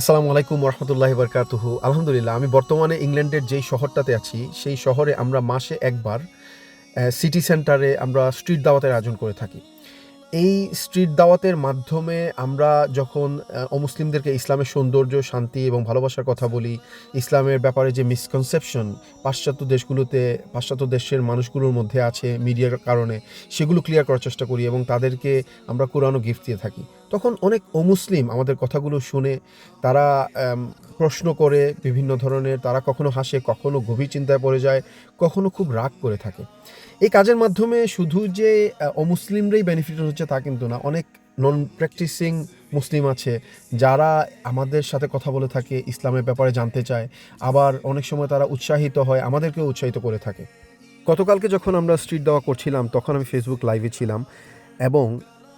আসসালামু আলাইকুম রহমতুল্লাহি বরকাতুহু। আলহামদুলিল্লাহ, আমি বর্তমানে ইংল্যান্ডের যেই শহরটাতে আছি, সেই শহরে আমরা মাসে একবার সিটি সেন্টারে আমরা স্ট্রিট দাওয়াতের আয়োজন করে থাকি। এই স্ট্রিট দাওয়াতের মাধ্যমে আমরা যখন অমুসলিমদেরকে ইসলামের সৌন্দর্য, শান্তি এবং ভালোবাসার কথা বলি, ইসলামের ব্যাপারে যে মিসকনসেপশন পাশ্চাত্য দেশগুলোতে, পাশ্চাত্য দেশের মানুষগুলোর মধ্যে আছে মিডিয়ার কারণে, সেগুলো ক্লিয়ার করার চেষ্টা করি এবং তাদেরকে আমরা কোরআনও গিফট দিয়ে থাকি। তখন অনেক অমুসলিম আমাদের কথাগুলো শুনে, তারা প্রশ্ন করে বিভিন্ন ধরনের, তারা কখনো হাসে, কখনো গভীর চিন্তায় পড়ে যায়, কখনো খুব রাগ করে থাকে। এই কাজের মাধ্যমে শুধু যে অমুসলিমরাই বেনিফিট হচ্ছে তা কিন্তু না, অনেক নন প্র্যাকটিসিং মুসলিম আছে, যারা আমাদের সাথে কথা বলে থাকে, ইসলামের ব্যাপারে জানতে চায়, আবার অনেক সময় তারা উৎসাহিত হয়, আমাদেরকেও উৎসাহিত করে থাকে। গতকালকে যখন আমরা স্ট্রিট দেওয়া করছিলাম, তখন আমি ফেসবুক লাইভে ছিলাম, এবং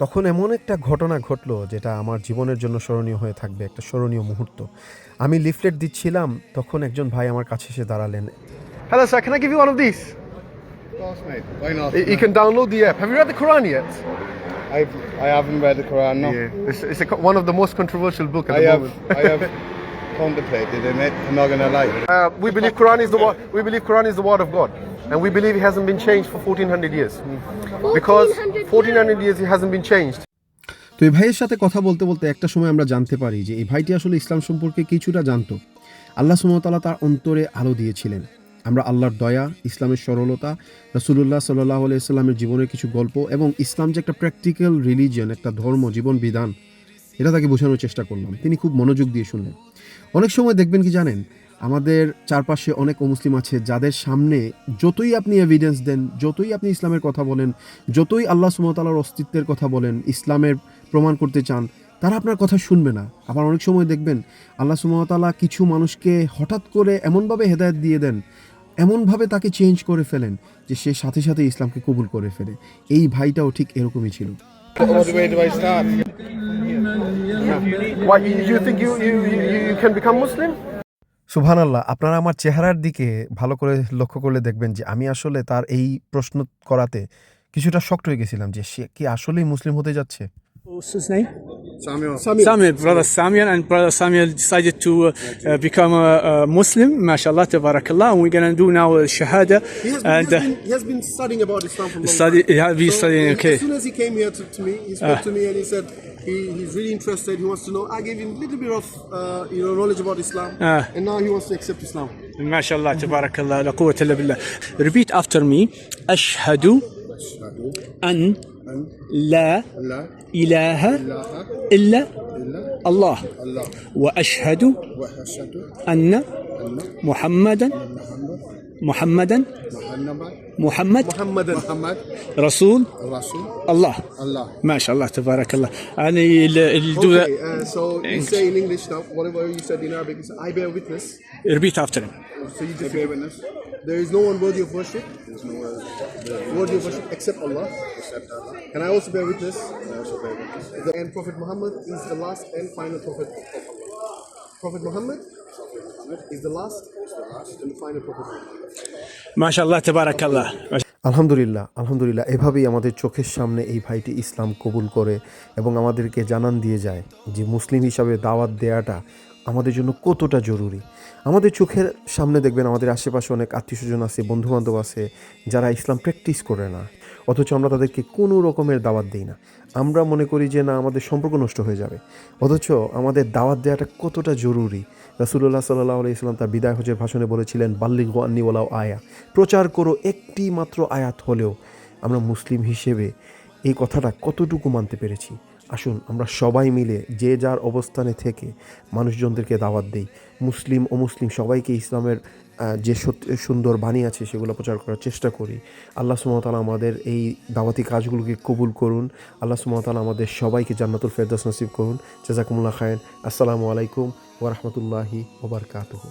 তখন এমন একটা ঘটনা ঘটলো যেটা আমার জীবনের জন্য স্মরণীয় হয়ে থাকবে একটা স্মরণীয় মুহূর্ত। আমি লিফলেট দিচ্ছিলাম তখন একজন ভাই আমার কাছে এসে দাঁড়ালেন। Hello sir can I give you one of this you can download the app have you read the Quran yet I I haven't read the Quran no it's it's one of the most controversial book I have I have contemplated it I not gonna lie we believe Quran is the word we believe Quran is the word of God and we believe it hasn't been changed for 1400 years. Because 1400 years? it hasn't been changed. তো এই ভাইয়ের সাথে কথা বলতে বলতে একটা সময় আমরা জানতে পারি যে এই ভাইটি আসলে ইসলাম সম্পর্কে কিছুটা জানতো। আল্লাহ সুমতাল্লাহ তার অন্তরে আলো দিয়েছিলেন। আমরা আল্লাহর দয়া ইসলামের সরলতা রসুল্লাহ সাল্লাহ আলাইস্লামের জীবনের কিছু গল্প এবং ইসলাম যে একটা প্র্যাকটিক্যাল রিলিজিয়ন একটা ধর্ম জীবন বিধান এটা তাকে বোঝানোর চেষ্টা করলাম। তিনি খুব মনোযোগ দিয়ে শুনলেন। অনেক সময় দেখবেন কি জানেন আমাদের চারপাশে অনেক অমুসলিম আছে যাদের সামনে যতই আপনি এভিডেন্স দেন যতই আপনি ইসলামের কথা বলেন যতই আল্লাহ সুমতালার অস্তিত্বের কথা বলেন ইসলামের প্রমাণ করতে চান তারা আপনার কথা শুনবে না আবার অনেক সময় দেখবেন আল্লাহ সুমতালা কিছু মানুষকে হঠাৎ করে এমনভাবে হেদায়েত দিয়ে দেন এমনভাবে তাকে চেঞ্জ করে ফেলেন যে সে সাথে সাথে ইসলামকে কবুল করে ফেলে এই ভাইটাও ঠিক এরকমই ছিল? Why you think you you you, you can become Muslim? সুহান আল্লাহ আপনারা আমার চেহারার দিকে ভালো করে লক্ষ্য করলে দেখবেন যে আমি আসলে তার এই প্রশ্ন করাতে কিছুটা শক্ত হয়ে গেছিলাম যে সে কি আসলেই মুসলিম হতে যাচ্ছে? মুসলিমাল্লাহ he, he's really interested. He wants to know. I gave him a little bit of uh, you know knowledge about Islam, Ah. and now he wants to accept Islam. mashallah, tabarakallah, la quwwata illa billah. Repeat after me. Ashhadu an la Allah. ilaha Allah. illa Allah. Allah. Muhammad. Muhammad Muhammad. Muhammad. Rasul Rasul. Allah. Allah. ما شاء الله تبارك الله do that Okay, uh, so you say in English now, whatever you said in Arabic, say, I bear witness. repeat after him So you just bear witness. there is no one worthy of worship. There's no word. Worthy of worship except Allah. Except Allah. Can I also bear witness? I also bear witness. The, and Prophet Muhammad is the last and final prophet of Allah. Prophet Muhammad is the last, মাশাল্লাহ তেবারাকাল্লাহ। আলহামদুলিল্লাহ আলহামদুলিল্লাহ, এভাবেই আমাদের চোখের সামনে এই ভাইটি ইসলাম কবুল করে এবং আমাদেরকে জানান দিয়ে যায় যে মুসলিম হিসাবে দাওয়াত দেয়াটা আমাদের জন্য কতটা জরুরি? আমাদের চোখের সামনে দেখবেন আমাদের আশেপাশে অনেক আত্মীয় স্বজন আছে, বন্ধুবান্ধব আছে, যারা ইসলাম প্র্যাকটিস করে না। অথচ আমরা তাদেরকে কোনো রকমের দাওয়াত দিই না। আমরা মনে করি যে, না, আমাদের সম্পর্ক নষ্ট হয়ে যাবে। অথচ আমাদের দাওয়াত দেওয়াটা কতটা জরুরি? রাসুল্লাহ সাল্লাহ ইসলাম তার বিদায় হজের ভাষণে বলেছিলেন বাল্লিক আন্নি ওলাও আয়া। প্রচার করো একটি মাত্র আয়াত হলেও আমরা মুসলিম হিসেবে এই কথাটা কতটুকু মানতে পেরেছি? আসুন, আমরা সবাই মিলে যে যার অবস্থানে থেকে মানুষজনদেরকে দাওয়াত দেই। মুসলিম ও মুসলিম সবাইকে ইসলামের যে সুন্দর বাণী আছে সেগুলো প্রচার করার চেষ্টা করি। আল্লাহ সুমতালা আমাদের এই দাওয়াতি কাজগুলোকে কবুল করুন। আল্লাহ সুমতালা আমাদের সবাইকে জান্নাতুল ফেরদাস নসিব করুন। জাজাকুমুল্লাহ খায়েন আসসালামু আলাইকুম ওরহমতুল্লাহি ওবরকাতহ